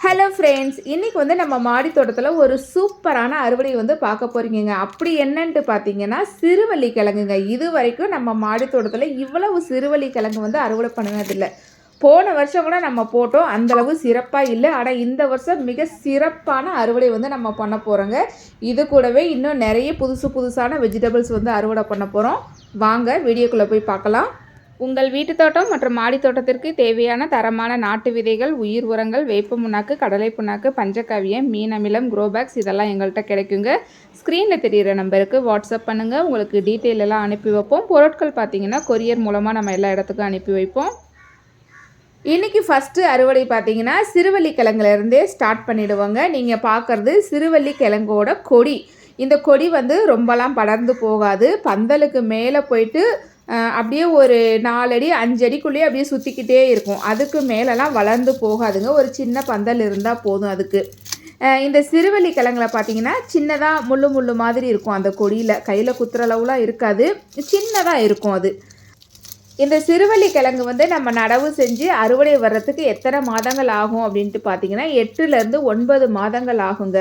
Hello friends இன்றைக்கி வந்து நம்ம மாடி தோட்டத்தில் ஒரு சூப்பரான அறுவடை வந்து பார்க்க போகிறீங்க அப்படி என்னன்ட்டு பார்த்தீங்கன்னா சிறுவள்ளி கிழங்குங்க இது வரைக்கும் நம்ம மாடி தோட்டத்தில் இவ்வளவு சிறுவள்ளி கிழங்கு வந்து அறுவடை பண்ணினதில்லை. போன வருஷம் கூட நம்ம போட்டோம். அந்தளவு சிறப்பாக இல்லை. ஆனால் இந்த வருஷம் மிக சிறப்பான அறுவடை வந்து நம்ம பண்ண போகிறோங்க இது கூடவே இன்னும் நிறைய புதுசு புதுசான வெஜிடபிள்ஸ் வந்து அறுவடை பண்ண போகிறோம் வாங்க வீடியோக்குள்ளே போய் பார்க்கலாம். உங்கள் வீட்டு தோட்டம் மற்றும் மாடி தோட்டத்திற்கு தேவையான தரமான நாட்டு விதைகள் உயிர் உரங்கள் வேப்ப புண்ணாக்கு கடலை புண்ணாக்கு பஞ்சக்காவியம் மீன் அமிலம் குரோபேக்ஸ் இதெல்லாம் எங்கள்கிட்ட கிடைக்குங்க. ஸ்க்ரீனில் தெரிகிற நம்பருக்கு வாட்ஸ்அப் பண்ணுங்கள் உங்களுக்கு டீட்டெயில் எல்லாம் அனுப்பி வைப்போம். பொருட்கள் பார்த்தீங்கன்னா கொரியர் மூலமாக நம்ம எல்லா இடத்துக்கும் அனுப்பி வைப்போம். இன்றைக்கி ஃபஸ்ட்டு அறுவடை பார்த்தீங்கன்னா சிறுவள்ளி கிழங்குலேருந்தே ஸ்டார்ட் பண்ணிவிடுவோங்க நீங்கள் பார்க்குறது சிறுவள்ளி கிழங்கோட கொடி. இந்த கொடி வந்து ரொம்பலாம் படர்ந்து போகாது. பந்தலுக்கு மேலே போயிட்டு அப்படியே ஒரு நாலடி அஞ்சடிக்குள்ளேயே அப்படியே சுற்றிக்கிட்டே இருக்கும். அதுக்கு மேலெலாம் வளர்ந்து போகாதுங்க. ஒரு சின்ன பந்தல் இருந்தால் போதும் அதுக்கு. இந்த சிறுவள்ளி கிழங்குல பார்த்தீங்கன்னா சின்னதாக முள்ளு முள்ளு மாதிரி இருக்கும் அந்த கொடியில். கையில் குத்துற அளவுலாம் இருக்காது. சின்னதாக இருக்கும் அது. இந்த சிறுவள்ளி கிழங்கு வந்து நம்ம நடவு செஞ்சு அறுவடை வர்றதுக்கு எத்தனை மாதங்கள் ஆகும் அப்படின்ட்டு பார்த்தீங்கன்னா எட்டுலேருந்து ஒன்பது மாதங்கள் ஆகுங்க.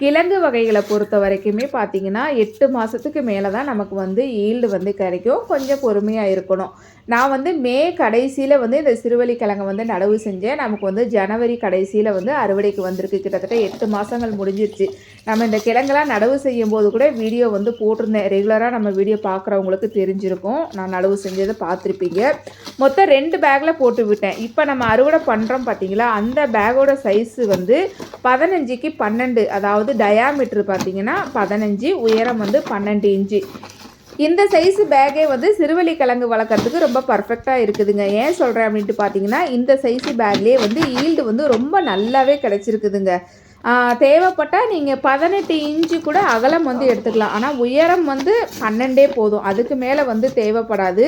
கிழங்கு வகைகளை பொறுத்த வரைக்குமே பார்த்தீங்கன்னா எட்டு மாதத்துக்கு மேலே தான் நமக்கு வந்து ஈல்டு வந்து கிடைக்கும். கொஞ்சம் பொறுமையாக இருக்கணும். நான் வந்து மே கடைசியில் வந்து இந்த சிறுவள்ளிக்கிழங்க வந்து நடவு செஞ்சேன். நமக்கு வந்து ஜனவரி கடைசியில் வந்து அறுவடைக்கு வந்திருக்கு. கிட்டத்தட்ட எட்டு மாதங்கள் முடிஞ்சிருச்சு. நம்ம இந்த கிழங்கெல்லாம் நடவு செய்யும் போது கூட வீடியோ வந்து போட்டிருந்தேன். ரெகுலராக நம்ம வீடியோ பார்க்குறவங்களுக்கு தெரிஞ்சிருக்கும். நான் நடவு செஞ்சதை பார்த்துருப்பீங்க. மொத்தம் ரெண்டு பேக்கில் போட்டு விட்டேன். இப்போ நம்ம அறுவடை பண்ணுறோம் பார்த்தீங்களா அந்த பேக்கோட சைஸு வந்து பதினஞ்சுக்கு பன்னெண்டு. அதாவது டயாமீட்ரு பார்த்தீங்கன்னா பதினஞ்சு உயரம் வந்து பன்னெண்டு இன்ச்சு. இந்த சைஸ் பேக்கே வந்து சிறுவள்ளி கிழங்கு வளர்க்குறதுக்கு ரொம்ப பர்ஃபெக்டாக இருக்குதுங்க. ஏன் சொல்கிறேன் அப்படின்ட்டு பார்த்தீங்கன்னா இந்த சைஸ் பேக்லேயே வந்து ஈல்டு வந்து ரொம்ப நல்லாவே கிடச்சிருக்குதுங்க. தேவைப்பட்டால் நீங்கள் பதினெட்டு இன்ச்சு கூட அகலம் வந்து எடுத்துக்கலாம். ஆனால் உயரம் வந்து பன்னெண்டே போதும். அதுக்கு மேலே வந்து தேவைப்படாது.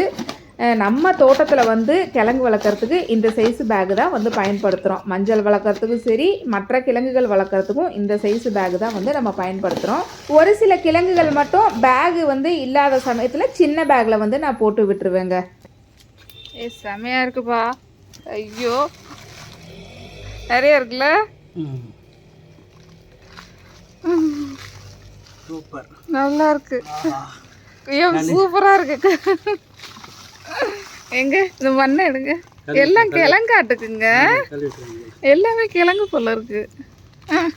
நம்ம தோட்டத்தில் வந்து கிழங்கு வளர்க்குறதுக்கு இந்த சைஸ் பேகு தான் வந்து பயன்படுத்துகிறோம் மஞ்சள் வளர்க்குறதுக்கும் சரி மற்ற கிழங்குகள் வளர்க்குறதுக்கும் இந்த சைஸ் பேகு தான் வந்து நம்ம பயன்படுத்துகிறோம் ஒரு சில கிழங்குகள் மட்டும் பேகு வந்து இல்லாத சமயத்தில் சின்ன பேக்கில் வந்து நான் போட்டு விட்டுருவேங்க. ஏ செமையாக இருக்குப்பா. ஐயோ. நிறைய இருக்குல்ல? சூப்பர். நல்லா இருக்கு. ஐயோ சூப்பராக இருக்கு. எங்க? இந்த மண்ணை எடுங்க. எல்லாம் கிழங்காட்டுக்குங்க. எல்லாமே கிழங்கு போல இருக்கு. ஆ,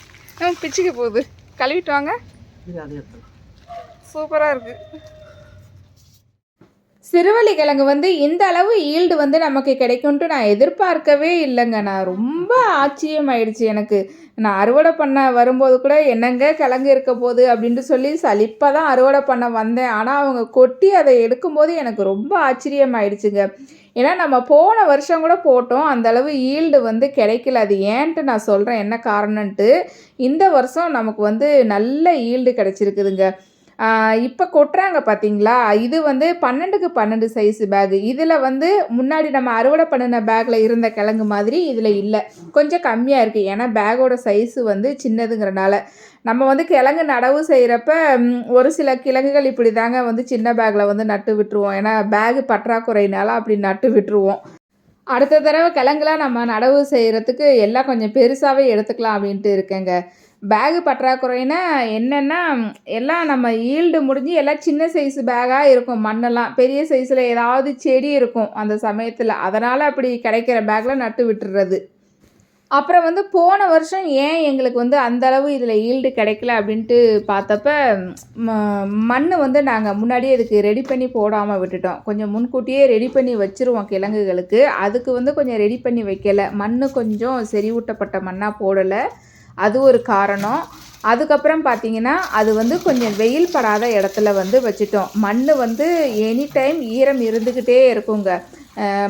பிச்சுக்க போகுது. கழுவிட்டு வாங்க. சூப்பராக இருக்கு. சிறுவலி கிழங்கு வந்து இந்த அளவு ஈல்டு வந்து நமக்கு கிடைக்கும்ட்டு நான் எதிர்பார்க்கவே இல்லைங்க. நான் ரொம்ப ஆச்சரியமாயிடுச்சு எனக்கு. நான் அறுவடை பண்ண வரும்போது கூட என்னங்க கிழங்கு இருக்க போகுது அப்படின்ட்டு சொல்லி சலிப்பாக தான் அறுவடை பண்ண வந்தேன். ஆனால் அவங்க கொட்டி அதை எடுக்கும்போது எனக்கு ரொம்ப ஆச்சரியமாயிடுச்சுங்க. ஏன்னா நம்ம போன வருஷம் கூட போட்டோம். அந்தளவு ஈல்டு வந்து கிடைக்கல. அது ஏன்ட்டு நான் சொல்கிறேன் என்ன காரணம்ன்ட்டு இந்த வருஷம் நமக்கு வந்து நல்ல ஈல்டு கிடச்சிருக்குதுங்க. இப்போ கொட்டுறாங்க பார்த்தீங்களா இது வந்து பன்னெண்டுக்கு பன்னெண்டு சைஸ் பேகு இதில் வந்து முன்னாடி நம்ம அறுவடை பண்ணின பேக்கில் இருந்த கிழங்கு மாதிரி இதில் இல்லை. கொஞ்சம் கம்மியாக இருக்குது ஏன்னா பேக்கோட சைஸு வந்து சின்னதுங்கிறனால. நம்ம வந்து கிழங்கு நடவு செய்கிறப்ப ஒரு சில கிழங்குகள் இப்படி தாங்க வந்து சின்ன பேக்கில் வந்து நட்டு விட்டுருவோம். ஏன்னா பேகு பற்றாக்குறையினால அப்படி நட்டு விட்டுருவோம். அடுத்த தடவை கிழங்குலாம் நம்ம நடவு செய்கிறதுக்கு எல்லாம் கொஞ்சம் பெருசாகவே எடுத்துக்கலாம் அப்படின்ட்டு இருக்கேங்க. பேகு பற்றாக்குறைன்னா என்னென்னா எல்லாம் நம்ம ஈல்டு முடிஞ்சு எல்லாம் சின்ன சைஸ் பேகாக இருக்கும் மண்ணெல்லாம். பெரிய சைஸில் ஏதாவது செடி இருக்கும் அந்த சமயத்தில். அதனால் அப்படி கிடைக்கிற பேக்கில் நட்டு விட்டுறது. அப்புறம் வந்து போன வருஷம் ஏன் எங்களுக்கு வந்து அந்த அளவு இதில் ஈல்டு கிடைக்கல அப்படின்ட்டு பார்த்தப்ப மண் வந்து நாங்கள் முன்னாடியே இதுக்கு ரெடி பண்ணி போடாமல் விட்டுட்டோம். கொஞ்சம் முன்கூட்டியே ரெடி பண்ணி வச்சுருவோம் கிழங்குகளுக்கு. அதுக்கு வந்து கொஞ்சம் ரெடி பண்ணி வைக்கல. மண் கொஞ்சம் செறிவூட்டப்பட்ட மண்ணாக போடலை. அது ஒரு காரணம். அதுக்கப்புறம் பார்த்தீங்கன்னா அது வந்து கொஞ்சம் வெயில் படாத இடத்துல வந்து வச்சுட்டோம். மண் வந்து எனி டைம் ஈரம் இருந்துக்கிட்டே இருக்குங்க.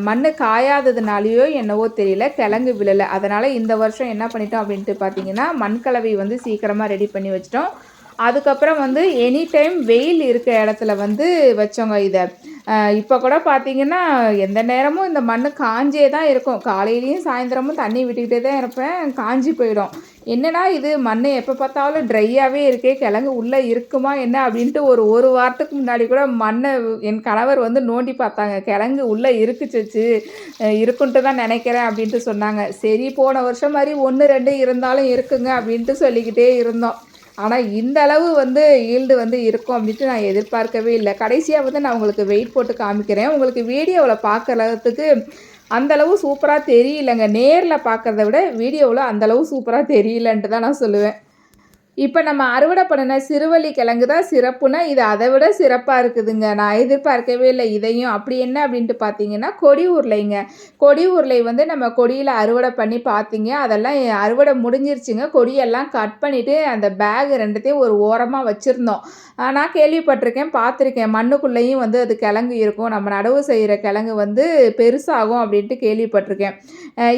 மண் காயாததுனாலையோ என்னவோ தெரியல கிழங்கு விழலை. அதனால் இந்த வருஷம் என்ன பண்ணிட்டோம் அப்படின்ட்டு பார்த்தீங்கன்னா மண் கலவை வந்து சீக்கிரமாக ரெடி பண்ணி வச்சிட்டோம். அதுக்கப்புறம் வந்து எனி டைம் வெயில் இருக்க இடத்துல வந்து வச்சோங்க இதை. இப்போ கூட பார்த்தீங்கன்னா எந்த நேரமும் இந்த மண் காஞ்சே தான் இருக்கும். காலையிலையும் சாயந்தரமும் தண்ணி விட்டுக்கிட்டே தான் இருப்பேன். காஞ்சி போயிடும். என்னடா இது? மண்ணை எப்போ பார்த்தாலும் ட்ரையாகவே இருக்கே கிழங்கு உள்ளே இருக்குமா என்ன அப்படின்ட்டு ஒரு ஒரு வாரத்துக்கு முன்னாடி கூட மண்ணை என் கணவர் வந்து நோண்டி பார்த்தாங்க. கிழங்கு உள்ளே இருக்குச்சு இருக்குன்ட்டு தான் நினைக்கிறேன் அப்படின்ட்டு சொன்னாங்க. சரி போன வருஷம் மாதிரி ஒன்று ரெண்டு இருந்தாலும் இருக்குங்க அப்படின்ட்டு சொல்லிக்கிட்டே இருந்தோம். ஆனால் இந்த அளவு வந்து ஈல்டு வந்து இருக்கும் அப்படின்ட்டு நான் எதிர்பார்க்கவே இல்லை. கடைசியாக வந்து நான் உங்களுக்கு வெயிட் போட்டு காமிக்கிறேன். உங்களுக்கு வீடியோவில் பார்க்கறதுக்கு அந்தளவு சூப்பராக தெரியலங்க. நேரில் பார்க்குறத விட வீடியோவில் அந்தளவு சூப்பராக தெரியலன்ட்டு தான் நான் சொல்லுவேன். இப்போ நம்ம அறுவடை பண்ணின சிறுவள்ளி கிழங்கு தான் சிறப்புனா இது அதை விட சிறப்பாக இருக்குதுங்க. நான் எதிர்பார்க்கவே இல்லை. இதையும் அப்படி என்ன அப்படின்ட்டு பார்த்தீங்கன்னா கொடி உருளைங்க. கொடி உருளை வந்து நம்ம கொடியில் அறுவடை பண்ணி பார்த்தீங்க. அதெல்லாம் அறுவடை முடிஞ்சிருச்சுங்க. கொடியெல்லாம் கட் பண்ணிவிட்டு அந்த பேக் ரெண்டுத்தையும் ஒரு ஓரமாக வச்சுருந்தோம். நான் கேள்விப்பட்டிருக்கேன் பார்த்துருக்கேன். மண்ணுக்குள்ளேயும் வந்து அது கிழங்கு இருக்கும். நம்ம நடவு செய்கிற கிழங்கு வந்து பெருசாகும் அப்படின்ட்டு கேள்விப்பட்டிருக்கேன்.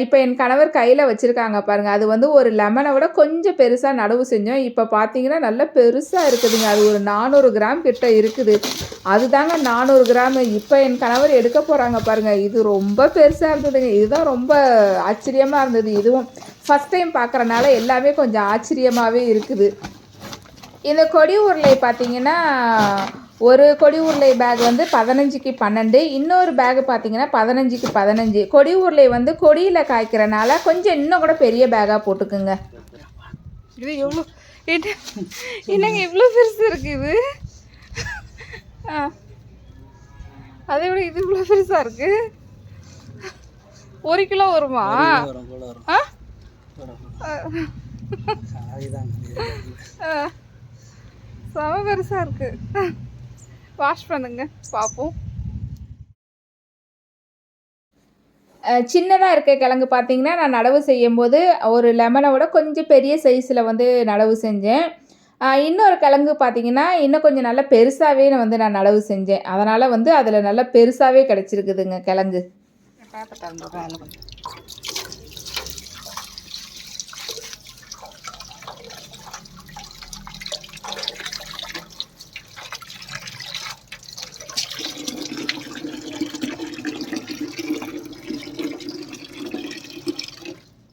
இப்போ என் கணவர் கையில் வச்சுருக்காங்க பாருங்கள் அது வந்து ஒரு லெமனை விட கொஞ்சம் பெருசாக நடவு செஞ்சோம். இப்போ பார்த்தீங்கன்னா நல்லா பெருசாக இருக்குதுங்க. அது ஒரு நானூறு கிராம் கிட்ட இருக்குது. அதுதாங்க நானூறு கிராம். இப்போ என் கணவர் எடுக்க போகிறாங்க பாருங்கள் இது ரொம்ப பெருசாக இருந்ததுங்க. இதுதான் ரொம்ப ஆச்சரியமாக இருந்தது இதுவும். ஃபஸ்ட் டைம் பார்க்குறனால எல்லாமே கொஞ்சம் ஆச்சரியமாகவே இருக்குது. இந்த கொடி உருளை பார்த்தீங்கன்னா ஒரு கொடி உருளை பேக் வந்து பதினஞ்சுக்கு பன்னெண்டு இன்னொரு பேக் பார்த்தீங்கன்னா பதினஞ்சுக்கு பதினஞ்சு. கொடி உருளை வந்து கொடியில் காய்க்கிறனால கொஞ்சம் இன்னும் கூட பெரிய பேக்காக போட்டுக்குங்க. இது எவ்வளோ என்ன என்னங்க இவ்வளோ பெருசு இருக்கு இது? ஆ அதை விட இது இவ்வளோ பெருசாக இருக்கு? ஒரு கிலோ வருமா? ஆ. செம பெருசாக இருக்கு. வாஷ் பண்ணுங்க பார்ப்போம் சின்னதாக இருக்க கிழங்கு பார்த்தீங்கன்னா நான் நடவு செய்யும்போது ஒரு லெமனை விட கொஞ்சம் பெரிய சைஸில் வந்து நடவு செஞ்சேன். இன்னொரு கிழங்கு பார்த்தீங்கன்னா இன்னும் கொஞ்சம் நல்லா பெருசாகவே நான் வந்து நான் நடவு செஞ்சேன். அதனால் வந்து அதில் நல்லா பெருசாகவே கிடச்சிருக்குதுங்க கிழங்கு.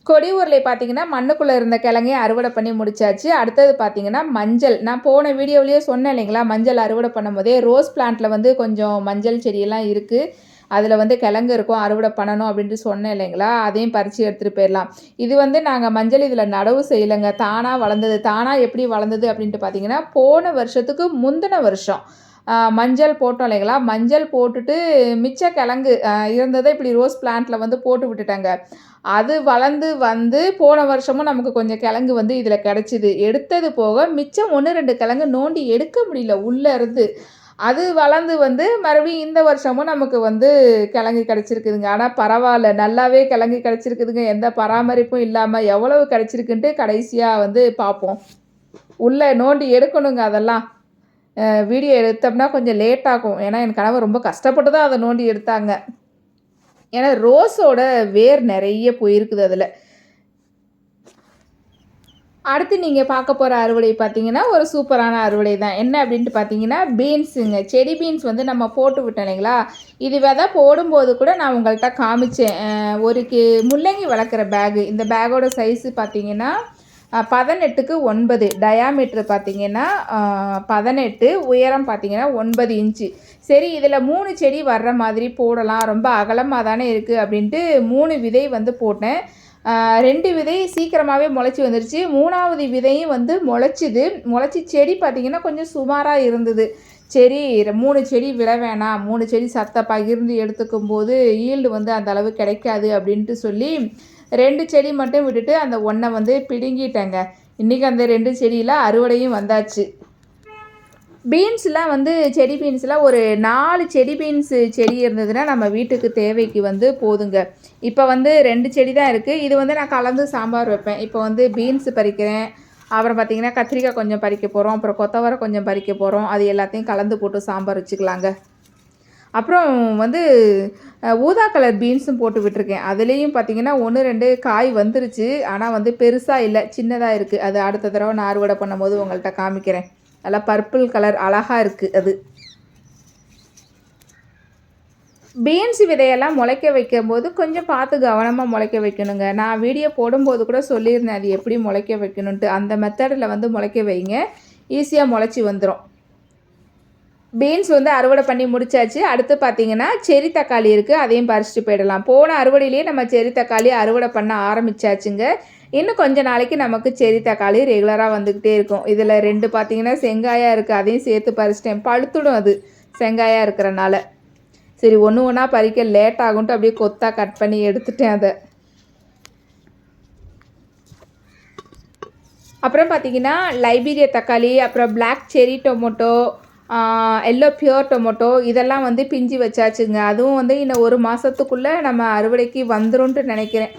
கொடி ஊரில் பார்த்தீங்கன்னா மண்ணுக்குள்ளே இருந்த கிழங்கையும் அறுவடை பண்ணி முடிச்சாச்சு. அடுத்தது பார்த்தீங்கன்னா மஞ்சள். நான் போன வீடியோவிலேயே சொன்னேன் இல்லைங்களா மஞ்சள் அறுவடை பண்ணும்போதே ரோஸ் பிளான்ட்டில் வந்து கொஞ்சம் மஞ்சள் செடியெல்லாம் இருக்குது அதில் வந்து கிழங்கு இருக்கும் அறுவடை பண்ணணும் அப்படின்ட்டு சொன்னேன் இல்லைங்களா அதையும் பறித்து எடுத்துகிட்டு போயிடலாம். இது வந்து நாங்கள் மஞ்சள் இதில் நடவு செய்யலைங்க. தானாக வளர்ந்தது. தானாக எப்படி வளர்ந்தது அப்படின்ட்டு பார்த்தீங்கன்னா போன வருஷத்துக்கு முந்தின வருஷம். மஞ்சள் போட்டோம் இல்லைங்களா? மஞ்சள் போட்டுட்டு மிச்ச கிழங்கு இருந்ததை இப்படி ரோஸ் பிளான்ட்டில் வந்து போட்டு விட்டுட்டாங்க. அது வளர்ந்து வந்து போன வருஷமும் நமக்கு கொஞ்சம் கிழங்கு வந்து இதில் கிடச்சிது. எடுத்தது போக மிச்சம் ஒன்று ரெண்டு கிழங்கு நோண்டி எடுக்க முடியல உள்ளே இருந்து. அது வளர்ந்து வந்து மறுபடியும் இந்த வருஷமும் நமக்கு வந்து கிழங்கு கிடச்சிருக்குதுங்க. ஆனால் பரவாயில்ல நல்லாவே கிழங்கு கிடச்சிருக்குதுங்க. எந்த பராமரிப்பும் இல்லாமல் எவ்வளவு கிடச்சிருக்குன்ட்டு கடைசியாக வந்து பார்ப்போம். உள்ளே நோண்டி எடுக்கணுங்க அதெல்லாம். வீடியோ எடுத்தோம்னா கொஞ்சம் லேட் ஆகும். ஏன்னா என் கணவர் ரொம்ப கஷ்டப்பட்டு தான் அதை நோண்டி எடுத்தாங்க. ஏன்னா ரோஸோட வேர் நிறைய போயிருக்குது அதில். அடுத்து நீங்கள் பார்க்க போகிற அறுவடை பார்த்தீங்கன்னா ஒரு சூப்பரான அறுவடை தான். என்ன அப்படின்ட்டு பார்த்தீங்கன்னா பீன்ஸுங்க. செடி பீன்ஸ் வந்து நம்ம போட்டு விட்டோம் இல்லைங்களா? இது விதை போடும்போது கூட நான் உங்கள்கிட்ட காமிச்சேன். ஒரு கி முள்ளங்கி வளர்க்குற பேகு இந்த பேக்கோட சைஸு பார்த்தீங்கன்னா பதினெட்டுக்கு ஒன்பது. டயாமீட்டர் பார்த்திங்கன்னா பதினெட்டு உயரம் பார்த்திங்கன்னா ஒன்பது இன்ச்சு. சரி இதில் மூணு செடி வர்ற மாதிரி போடலாம். ரொம்ப அகலமாக தானே இருக்குது அப்படின்ட்டு மூணு விதை வந்து போட்டேன். ரெண்டு விதை சீக்கிரமாகவே முளைச்சி வந்துருச்சு. மூணாவது விதையும் வந்து முளைச்சிது. முளைச்சி செடி பார்த்திங்கன்னா கொஞ்சம் சுமாராக இருந்தது. சரி மூணு செடி விட வேணாம். மூணு செடி சத்தை பகிர்ந்து எடுத்துக்கும் போது ஈல்டு வந்து அந்த அளவு கிடைக்காது அப்படின்ட்டு சொல்லி ரெண்டு செடி மட்டும் விட்டுட்டு அந்த ஒன்றை வந்து பிடுங்கிட்டேங்க. இன்றைக்கி அந்த ரெண்டு செடியில் அறுவடையும் வந்தாச்சு. பீன்ஸ்லாம் வந்து செடி பீன்ஸ்லாம் ஒரு நாலு செடி பீன்ஸு செடி இருந்ததுன்னா நம்ம வீட்டுக்கு தேவைக்கு வந்து போதுங்க. இப்போ வந்து ரெண்டு செடி தான் இருக்குது இது வந்து நான் கலந்து சாம்பார் வைப்பேன். இப்போ வந்து பீன்ஸ் பறிக்கிறேன். அப்புறம் பார்த்திங்கன்னா கத்திரிக்காய் கொஞ்சம் பறிக்க போகிறோம் அப்புறம் கொத்தவரை கொஞ்சம் பறிக்க போகிறோம் அது எல்லாத்தையும் கலந்து போட்டு சாம்பார் வச்சுக்கலாங்க. அப்புறம் வந்து ஊதா கலர் பீன்ஸும் போட்டு விட்டுருக்கேன். அதுலேயும் பார்த்தீங்கன்னா ஒன்று ரெண்டு காய் வந்துருச்சு. ஆனால் வந்து பெருசாக இல்லை சின்னதாக இருக்குது அது அடுத்த தடவை நான் அறுவடை பண்ணும்போது உங்கள்கிட்ட காமிக்கிறேன். நல்லா பர்பிள் கலர் அழகாக இருக்குது அது. பீன்ஸ் விதையெல்லாம் முளைக்க வைக்கும்போது கொஞ்சம் பார்த்து கவனமாக முளைக்க வைக்கணுங்க. நான் வீடியோ போடும்போது கூட சொல்லியிருந்தேன் அது எப்படி முளைக்க வைக்கணுன்ட்டு அந்த மெத்தடில் வந்து முளைக்க வைங்க. ஈஸியாக முளைச்சி வந்துடும் பீன்ஸ் வந்து அறுவடை பண்ணி முடிச்சாச்சு. அடுத்து பார்த்தீங்கன்னா செரி தக்காளி இருக்குது அதையும் பறிச்சுட்டு போயிடலாம். போன அறுவடையிலேயே நம்ம செரி தக்காளி அறுவடை பண்ண ஆரம்பிச்சாச்சுங்க. இன்னும் கொஞ்ச நாளைக்கு நமக்கு செரி தக்காளி ரெகுலராக வந்துக்கிட்டே இருக்கும். இதில் ரெண்டு பார்த்தீங்கன்னா செங்காயாக இருக்குது அதையும் சேர்த்து பறிச்சிட்டேன். பழுத்துடும் அது. செங்காயாக இருக்கிறனால. சரி ஒன்று ஒன்றா பறிக்க லேட் ஆகும்ட்டு அப்படியே கொத்தாக கட் பண்ணி எடுத்துட்டேன் அதை. அப்புறம் பார்த்தீங்கன்னா லைபீரிய தக்காளி அப்புறம் பிளாக் செரி டொமேட்டோ எல்லோ பியூர் டொமோட்டோ இதெல்லாம் வந்து பிஞ்சு வச்சாச்சுங்க. அதுவும் வந்து இன்னும் ஒரு மாதத்துக்குள்ளே நம்ம அறுவடைக்கு வந்துடும்ன்ட்டு நினைக்கிறேன்.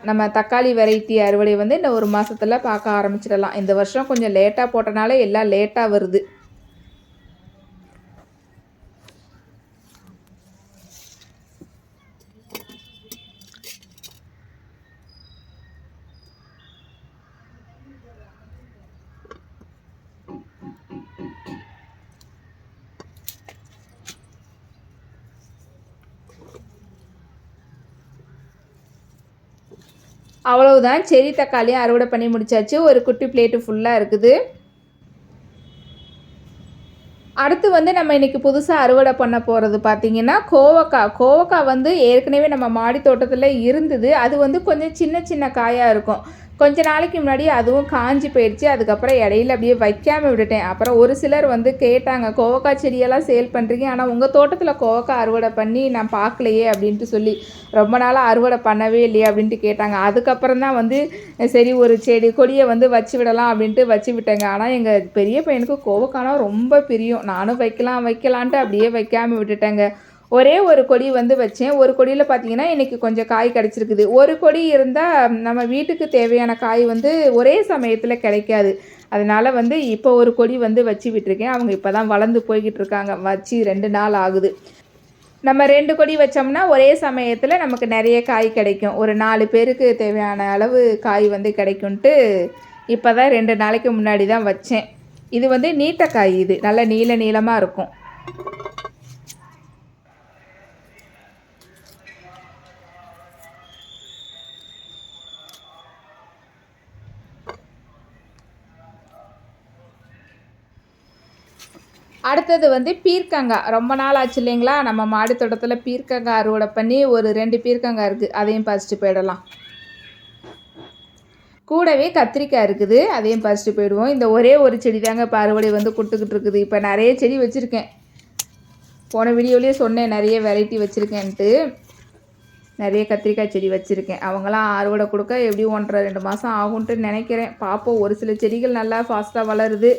நம்ம தக்காளி வெரைட்டி அறுவடை வந்து இன்னும் ஒரு மாதத்தில் பார்க்க ஆரம்பிச்சிடலாம். இந்த வருஷம் கொஞ்சம் லேட்டாக போட்டனால எல்லாம் லேட்டாக வருது. அவ்வளவுதான். செரி தக்காளியும் அறுவடை பண்ணி முடிச்சாச்சு. ஒரு குட்டி பிளேட்டு ஃபுல்லாக இருக்குது. அடுத்து வந்து நம்ம இன்றைக்கி புதுசாக அறுவடை பண்ண போகிறது பார்த்திங்கன்னா கோவக்காய் கோவக்காய் வந்து ஏற்கனவே நம்ம மாடி தோட்டத்தில் இருந்தது. அது வந்து கொஞ்சம் சின்ன சின்ன காயாக இருக்கும். கொஞ்ச நாளைக்கு முன்னாடி அதுவும் காஞ்சி போயிடுச்சு. அதுக்கப்புறம் இடையில அப்படியே வைக்காமல் விட்டுட்டேன். அப்புறம் ஒரு சிலர் வந்து கேட்டாங்க கோவக்காய் செடியெல்லாம் சேல் பண்ணுறீங்க ஆனால் உங்கள் தோட்டத்தில் கோவக்காய் அறுவடை பண்ணி நான் பார்க்கலையே அப்படின்ட்டு சொல்லி ரொம்ப நாளாக அறுவடை பண்ணவே இல்லையே அப்படின்ட்டு கேட்டாங்க. அதுக்கப்புறம் தான் வந்து சரி ஒரு செடி கொடியை வந்து வச்சு விடலாம் அப்படின்ட்டு வச்சு விட்டேங்க. ஆனால் எங்கள் பெரிய பையனுக்கு கோவக்கானா ரொம்ப பிரியம். நானும் வைக்கலாம் வைக்கலான்ட்டு அப்படியே வைக்காமல் விட்டுட்டேங்க. ஒரே ஒரு கொடி வந்து வச்சேன். ஒரு கொடியில் பார்த்தீங்கன்னா இன்றைக்கி கொஞ்சம் காய் கிடச்சிருக்குது. ஒரு கொடி இருந்தால் நம்ம வீட்டுக்கு தேவையான காய் வந்து ஒரே சமயத்தில் கிடைக்காது. அதனால் வந்து இப்போ ஒரு கொடி வந்து வச்சு விட்டுருக்கேன். அவங்க இப்போ தான் வளர்ந்து போய்கிட்டு இருக்காங்க. வச்சு ரெண்டு நாள் ஆகுது. நம்ம ரெண்டு கொடி வச்சோம்னா ஒரே சமயத்தில் நமக்கு நிறைய காய் கிடைக்கும். ஒரு நாலு பேருக்கு தேவையான அளவு காய் வந்து கிடைக்கும்ன்ட்டு இப்போ தான் ரெண்டு நாளைக்கு முன்னாடி தான் வச்சேன். இது வந்து நீட்டக்காய் இது. நல்ல நீள நீளமாக இருக்கும். அடுத்தது வந்து பீர்க்கங்காய் ரொம்ப நாள் ஆச்சு இல்லைங்களா? நம்ம மாடி தோட்டத்தில் பீர்க்கங்காய் அறுவடை பண்ணி ஒரு ரெண்டு பீர்க்கங்காய் இருக்குது அதையும் பறிச்சுட்டு போயிடலாம். கூடவே கத்திரிக்காய் இருக்குது. அதையும் பறிச்சுட்டு போயிடுவோம். இந்த ஒரே ஒரு செடி தாங்க இப்போ அறுவடை வந்து கொடுத்துக்கிட்டு இருக்குது. இப்போ நிறைய செடி வச்சுருக்கேன். போன வீடியோலேயே சொன்னேன். நிறைய வெரைட்டி வச்சுருக்கேன்ட்டு. நிறைய கத்திரிக்காய் செடி வச்சுருக்கேன். அவங்களாம் அறுவடை கொடுக்க எப்படியும் ஒன்றரை ரெண்டு மாதம் ஆகும்ன்ட்டு நினைக்கிறேன். பார்ப்போம் ஒரு சில செடிகள் நல்லா ஃபாஸ்ட்டாக வளருது.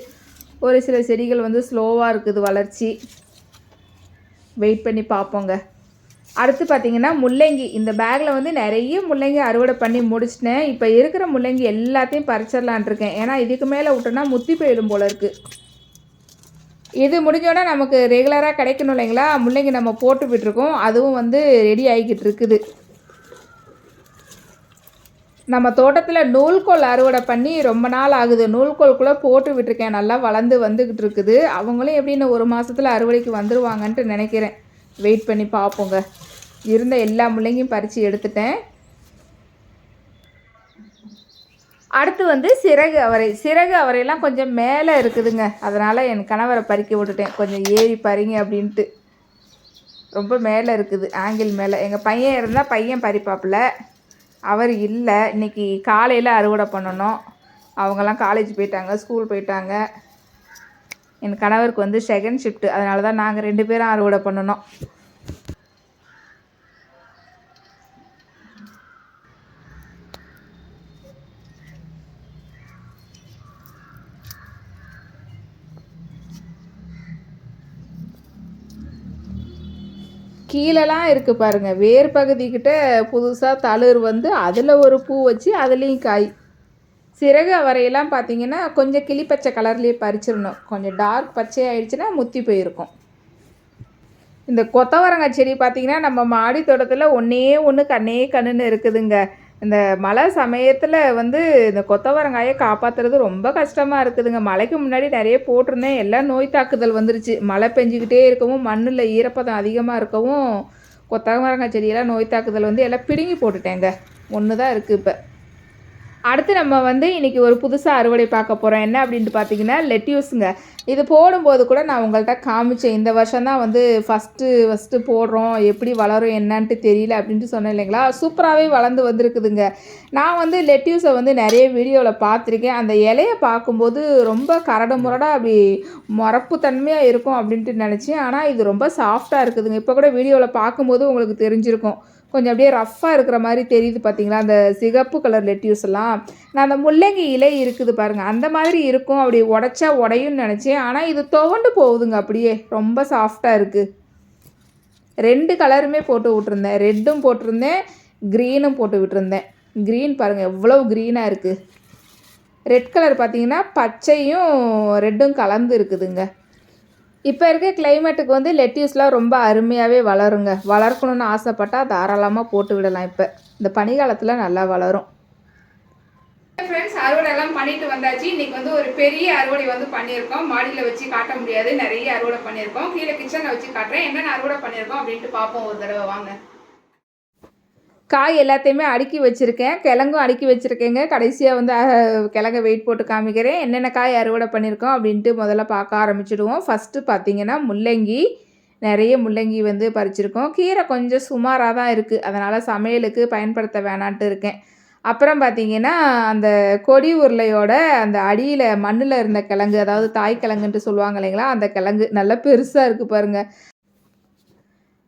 ஒரு சில செடிகள் வந்து ஸ்லோவாக இருக்குது வளர்ச்சி. வெயிட் பண்ணி பார்ப்போங்க. அடுத்து பார்த்திங்கன்னா முள்ளங்கி. இந்த பேக்கில் வந்து நிறைய முள்ளங்கி அறுவடை பண்ணி முடிச்சிட்டேன். இப்போ இருக்கிற முள்ளங்கி எல்லாத்தையும் பறிச்சிடலான் இருக்கேன். ஏன்னா இதுக்கு மேலே விட்டோன்னா முத்தி போயிடும் போல இருக்குது இது முடிஞ்சோடனே நமக்கு ரெகுலராக கிடைக்கணும் இல்லைங்களா? முள்ளங்கி நம்ம போட்டு விட்டுருக்கோம். அதுவும் வந்து ரெடி ஆகிக்கிட்டு இருக்குது. நம்ம தோட்டத்தில் நூல்கோல் அறுவடை பண்ணி ரொம்ப நாள் ஆகுது. நூல்கோல்குள்ளே போட்டு விட்டுருக்கேன். நல்லா வளர்ந்து வந்துக்கிட்டு இருக்குது. அவங்களும் எப்படின்னு ஒரு மாதத்தில் அறுவடைக்கு வந்துடுவாங்கன்ட்டு நினைக்கிறேன். வெயிட் பண்ணி பார்ப்போங்க இருந்த எல்லா முள்ளையும் பறித்து எடுத்துட்டேன். அடுத்து வந்து சிறகு அவரை. சிறகு அவரையெல்லாம் கொஞ்சம் மேலே இருக்குதுங்க. அதனால் என் கணவரை பறிக்க விட்டுட்டேன். கொஞ்சம் ஏறி பறிங்க அப்படின்ட்டு. ரொம்ப மேலே இருக்குது. ஆங்கிள் மேலே. எங்கள் பையன் இருந்தால் பையன் பறிப்பாப்புல. அவர் இல்லை. இன்னைக்கு காலையில் அறுவடை பண்ணணும். அவங்கெல்லாம் காலேஜ் போயிட்டாங்க ஸ்கூல் போயிட்டாங்க. என் கணவருக்கு வந்து செகண்ட் ஷிஃப்ட்டு அதனால தான் நாங்கள் ரெண்டு பேரும் அறுவடை பண்ணணும். கீழெல்லாம் இருக்குது பாருங்க. வேர் பகுதிக்கிட்ட புதுசாக தளிர் வந்து அதில் ஒரு பூ வச்சு அதுலேயும் காய். சிறகு அவரையெல்லாம் பார்த்தீங்கன்னா கொஞ்சம் கிளிப்பச்சை கலர்லேயே பறிச்சிடணும். கொஞ்சம் டார்க் பச்சை ஆயிடுச்சுன்னா முத்தி போயிருக்கும். இந்த கொத்தவரங்காய் செடி பார்த்தீங்கன்னா நம்ம மாடி தோட்டத்தில் ஒன்றே ஒன்று கண்ணே கண்ணுன்னு இருக்குதுங்க. இந்த மழை சமயத்தில் வந்து இந்த கொத்தவரங்காயை காப்பாற்றுறது ரொம்ப கஷ்டமாக இருக்குதுங்க. மழைக்கு முன்னாடி நிறைய போட்டிருந்தேன். எல்லாம் நோய் தாக்குதல் வந்துருச்சு. மழை பெஞ்சிக்கிட்டே இருக்கவும் மண்ணில் ஈரப்பதம் அதிகமாக இருக்கவும் கொத்தவரங்காய் செடியெல்லாம் நோய் தாக்குதல் வந்து எல்லாம் பிடுங்கி போட்டுட்டேங்க. ஒன்று தான் இருக்குது இப்போ. அடுத்து நம்ம வந்து இன்றைக்கி ஒரு புதுசாக அறுவடை பார்க்க போகிறோம் என்ன அப்படின்ட்டு பார்த்தீங்கன்னா லெட்யூஸுங்க இது போடும்போது கூட நான் உங்கள்கிட்ட காமிச்சேன். இந்த வருஷம் தான் வந்து ஃபஸ்ட்டு ஃபஸ்ட்டு போடுறோம். எப்படி வளரும் என்னன்ட்டு தெரியல அப்படின்ட்டு சொன்னேன் இல்லைங்களா? சூப்பராகவே வளர்ந்து வந்திருக்குதுங்க. நான் வந்து லெட்யூஸை வந்து நிறைய வீடியோவில் பார்த்துருக்கேன். அந்த இலையை பார்க்கும்போது ரொம்ப கரடு முரடாக அப்படி முறப்புத்தன்மையாக தன்மையாக இருக்கும் அப்படின்ட்டு நினச்சேன். ஆனால் இது ரொம்ப சாஃப்டாக இருக்குதுங்க. இப்போ கூட வீடியோவில் பார்க்கும்போது உங்களுக்கு தெரிஞ்சிருக்கும். கொஞ்சம் அப்படியே ரஃப்பாக இருக்கிற மாதிரி தெரியுது பார்த்தீங்களா அந்த சிகப்பு கலர் லெட்யூஸ் எல்லாம். நான் அந்த முள்ளங்கி இலை இருக்குது பாருங்கள் அந்த மாதிரி இருக்கும். அப்படி உடச்சா உடையும்னு நினச்சேன். ஆனால் இது துவண்டு போகுதுங்க அப்படியே. ரொம்ப சாஃப்டாக இருக்குது ரெண்டு கலருமே போட்டு விட்டுருந்தேன். ரெட்டும் போட்டிருந்தேன். க்ரீனும் போட்டு விட்டுருந்தேன். க்ரீன் பாருங்கள் எவ்வளோ க்ரீனாக இருக்குது ரெட் கலர் பார்த்தீங்கன்னா பச்சையும் ரெட்டும் கலந்து இருக்குதுங்க. இப்போ இருக்க கிளைமேட்டுக்கு வந்து லெட்யூஸ்லாம் ரொம்ப அருமையாகவே வளருங்க. வளர்க்கணும்னு ஆசைப்பட்டால் தாராளமாக போட்டு விடலாம் இப்போ. இந்த பனிக்காலத்தில் நல்லா வளரும். ஃப்ரெண்ட்ஸ் அறுவடை எல்லாம் பண்ணிட்டு வந்தாச்சு. இன்னைக்கு வந்து ஒரு பெரிய அறுவடை வந்து பண்ணியிருக்கோம். மாடியில் வச்சு காட்ட முடியாது. நிறைய அறுவடை பண்ணியிருக்கோம். கீழே கிச்சனில் வச்சு காட்டுறேன். என்னென்ன அறுவடை பண்ணியிருக்கோம் அப்படின்ட்டு பார்ப்போம் ஒரு தடவை. வாங்க. காய் எல்லாத்தையுமே அடுக்கி வச்சுருக்கேன். கிழங்கும் அடுக்கி வச்சுருக்கேங்க. கடைசியாக வந்து கிழங்க வெயிட் போட்டு காமிக்கிறேன். என்னென்ன காய் அறுவடை பண்ணியிருக்கோம் அப்படின்ட்டு முதல்ல பார்க்க ஆரம்பிச்சிடுவோம். ஃபஸ்ட்டு பார்த்தீங்கன்னா முள்ளங்கி. நிறைய முள்ளங்கி வந்து பறிச்சிருக்கோம். கீரை கொஞ்சம் சுமாராக தான் இருக்குது அதனால் சமையலுக்கு பயன்படுத்த வேணான்ட்டு இருக்கேன். அப்புறம் பார்த்திங்கன்னா அந்த கொடி உருளையோட அந்த அடியில் மண்ணில் இருந்த கிழங்கு அதாவது தாய் கிழங்குன்ட்டு சொல்லுவாங்க இல்லைங்களா? அந்த கிழங்கு நல்லா பெருசாக இருக்குது பாருங்கள்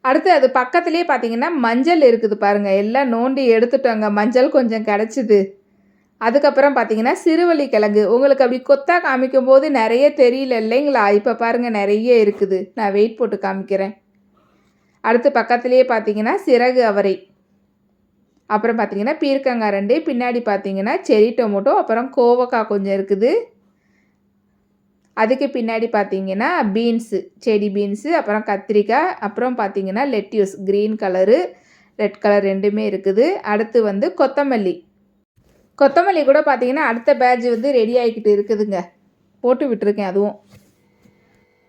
அடுத்து அது பக்கத்துலேயே பார்த்தீங்கன்னா மஞ்சள் இருக்குது பாருங்கள் எல்லாம் நோண்டி எடுத்துட்டோங்க. மஞ்சள் கொஞ்சம் கிடச்சிது. அதுக்கப்புறம் பார்த்தீங்கன்னா சிறுவள்ளி கிழங்கு. உங்களுக்கு அப்படி கொத்தா காமிக்கும் போது நிறைய தெரியல இல்லைங்களா? இப்போ பாருங்கள் நிறைய இருக்குது. நான் வெயிட் போட்டு காமிக்கிறேன். அடுத்து பக்கத்துலேயே பார்த்தீங்கன்னா சிறகு அவரை. அப்புறம் பார்த்தீங்கன்னா பீர்க்கங்காய் ரெண்டு. பின்னாடி பார்த்தீங்கன்னா செரி டொமோட்டோ. அப்புறம் கோவக்காய் கொஞ்சம் இருக்குது. அதுக்கு பின்னாடி பார்த்தீங்கன்னா பீன்ஸு செடி பீன்ஸு அப்புறம் கத்திரிக்காய் அப்புறம் பார்த்தீங்கன்னா lettuce green colour red colour ரெண்டுமே இருக்குது. அடுத்து வந்து கொத்தமல்லி. கொத்தமல்லி கூட பார்த்தீங்கன்னா அடுத்த பேட்ச் வந்து ரெடி ஆகிக்கிட்டு இருக்குதுங்க. போட்டு விட்டுருக்கேன் அதுவும்.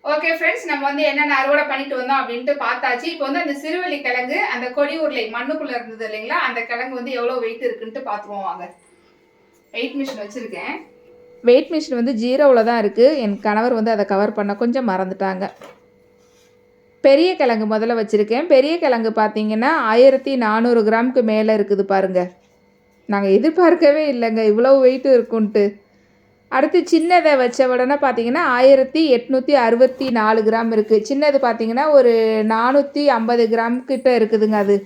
ஓகே ஃப்ரெண்ட்ஸ் நம்ம வந்து என்னென்ன அறுவடை பண்ணிட்டு வந்தோம் அப்படின்ட்டு பார்த்தாச்சு. இப்போ வந்து அந்த சிறுவள்ளி கிழங்கு அந்த கொடி உருளை மண்ணுக்குள்ளே இருந்தது இல்லைங்களா? அந்த கிழங்கு வந்து எவ்வளோ வெயிட் இருக்குன்ட்டு பார்த்துருவோம் வாங்க. வெயிட் மிஷின் வச்சுருக்கேன். வெயிட் மிஷின் வந்து ஜீரோவில் தான் இருக்குது என் கணவர் வந்து அதை கவர் பண்ண கொஞ்சம் மறந்துட்டாங்க. பெரிய கிழங்கு முதல்ல வச்சுருக்கேன். பெரிய கிழங்கு பார்த்தீங்கன்னா ஆயிரத்தி நானூறு கிராமுக்கு மேலே இருக்குது பாருங்கள் நாங்கள் எதிர்பார்க்கவே இல்லைங்க. இவ்வளோ வெயிட்டு இருக்குன்ட்டு. அடுத்து சின்னதை வச்ச உடனே பார்த்தீங்கன்னா ஆயிரத்தி எட்நூற்றி அறுபத்தி நாலு கிராம் இருக்குது சின்னது பார்த்தீங்கன்னா ஒரு நானூற்றி ஐம்பது கிராம் கிட்ட இருக்குதுங்க அது.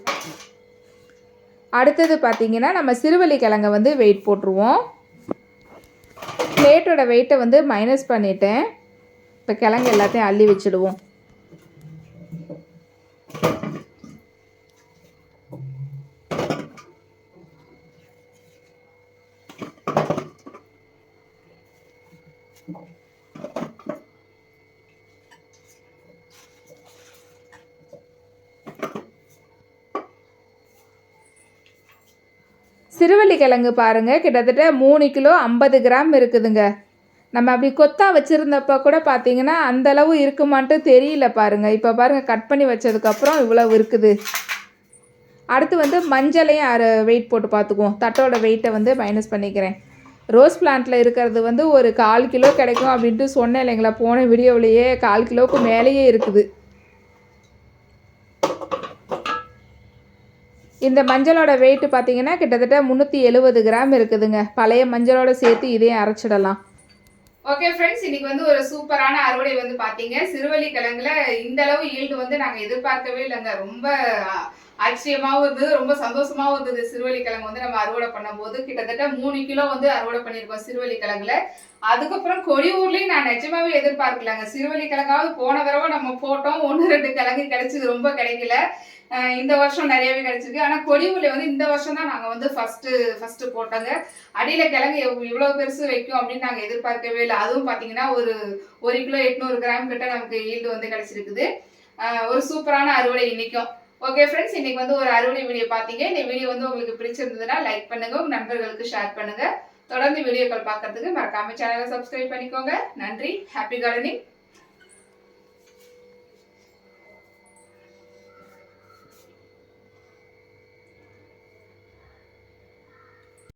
அடுத்தது பார்த்தீங்கன்னா நம்ம சிறுவள்ளி கிழங்கை வந்து வெயிட் போட்டுருவோம். பிளேட்டோட வெயிட்டை வந்து மைனஸ் பண்ணிட்டேன். இப்போ கிழங்கு எல்லாத்தையும் அள்ளி வச்சுடுவோம். சிறுவள்ளி கிழங்கு பாருங்கள் கிட்டத்தட்ட மூணு கிலோ ஐம்பது கிராம் இருக்குதுங்க. நம்ம அப்படி கொத்தா வச்சுருந்தப்போ கூட பார்த்தீங்கன்னா அந்த அளவு இருக்குமான்ட்டு தெரியல பாருங்கள் இப்போ பாருங்கள் கட் பண்ணி வச்சதுக்கப்புறம் இவ்வளவு இருக்குது. அடுத்து வந்து மஞ்சளையும் அரை வெயிட் போட்டு பார்த்துக்குவோம் தட்டோட வெயிட்டை வந்து மைனஸ் பண்ணிக்கிறேன். ரோஸ் பிளான்ட்டில் இருக்கிறது வந்து ஒரு கால் கிலோ கிடைக்கும் அப்படின்ட்டு சொன்னேன் இல்லைங்களா? போன வீடியோவிலேயே கால் கிலோவுக்கு மேலேயே இருக்குது. இந்த மஞ்சளோட வெயிட் பார்த்தீங்கன்னா கிட்டத்தட்ட முந்நூற்றி எழுபது கிராம் இருக்குதுங்க. பழைய மஞ்சளோட சேர்த்து இதையும் அரைச்சிடலாம். ஓகே ஃப்ரெண்ட்ஸ் இன்னைக்கு வந்து ஒரு சூப்பரான அறுவடை வந்து பார்த்தீங்க சிறுவலி கிழங்குல இந்த அளவு ஈல்டு வந்து நாங்கள் எதிர்பார்க்கவே இல்லைங்க. ரொம்ப ஆச்சரியமாகவும் இருந்தது ரொம்ப சந்தோஷமாகவும் இருந்தது. சிறுவலி கிழங்கு வந்து நம்ம அறுவடை பண்ணும்போது கிட்டத்தட்ட மூணு கிலோ வந்து அறுவடை பண்ணியிருக்கோம் சிறுவலி கிழங்குல. அதுக்கப்புறம் கொடியூர்லேயும் நான் நிஜமாவே எதிர்பார்க்கலங்க. சிறுவலி கிழங்காவது போன தடவை நம்ம போட்டோம். ஒன்று ரெண்டு கிழங்கு கிடைச்சது ரொம்ப கிடைக்கல. இந்த வருஷம் நிறையவே கிடைச்சிருக்கு. ஆனால் கொடியூரில் வந்து இந்த வருஷம் தான் நாங்கள் வந்து ஃபஸ்ட்டு ஃபஸ்ட்டு போட்டோங்க. அடியில் கிழங்கு எவ்- பெருசு வைக்கும் அப்படின்னு நாங்கள் எதிர்பார்க்கவே இல்லை. அதுவும் பார்த்தீங்கன்னா ஒரு ஒரு கிலோ எட்நூறு கிராம் கிட்ட நமக்கு ஈல்டு வந்து கிடைச்சிருக்குது. ஒரு சூப்பரான அறுவடை இன்னைக்கும். ஓகே ஃப்ரெண்ட்ஸ் இன்னைக்கு வந்து ஒரு அறுவடை வீடியோ பார்த்தீங்க. இந்த வீடியோ வந்து உங்களுக்கு பிடிச்சிருந்ததுன்னா லைக் பண்ணுங்க உங்க நண்பர்களுக்கு ஷேர் பண்ணுங்க. தொடர்ந்து வீடியோக்கள் பார்க்கறதுக்கு மறக்காம சேனலை சப்ஸ்கிரைப் பண்ணிக்கோங்க. நன்றி. Happy gardening